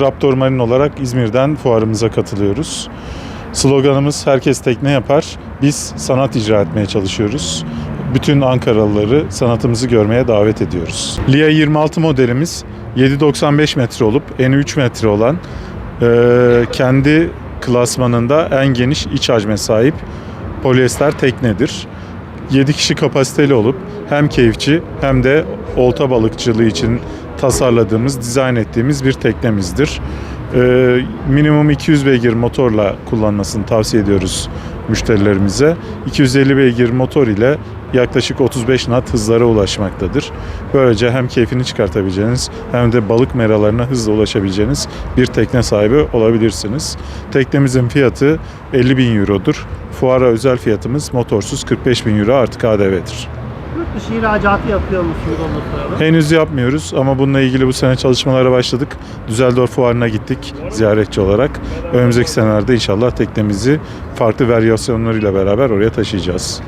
Raptor Marine olarak İzmir'den fuarımıza katılıyoruz. Sloganımız herkes tekne yapar, biz sanat icra etmeye çalışıyoruz. Bütün Ankaralıları sanatımızı görmeye davet ediyoruz. Lia 26 modelimiz 7.95 metre olup eni 3 metre olan eee, kendi klasmanında en geniş iç hacme sahip polyester teknedir. 7 kişi kapasiteli olup hem keyifçi hem de olta balıkçılığı için tasarladığımız, dizayn ettiğimiz bir teknemizdir. Ee, minimum 200 beygir motorla kullanmasını tavsiye ediyoruz müşterilerimize. 250 beygir motor ile yaklaşık 35 knot hızlara ulaşmaktadır. Böylece hem keyfini çıkartabileceğiniz hem de balık meralarına hızla ulaşabileceğiniz bir tekne sahibi olabilirsiniz. Teknemizin fiyatı 50 bin eurodur. Fuara özel fiyatımız motorsuz 45 bin euro artı KDV'dir. Dışı ihracatı yapıyor musunuz onu. Henüz yapmıyoruz ama bununla ilgili bu sene çalışmalara başladık. Düsseldorf fuarına gittik ziyaretçi olarak. Önümüzdeki senelerde inşallah teknemizi farklı varyasyonlarıyla beraber oraya taşıyacağız.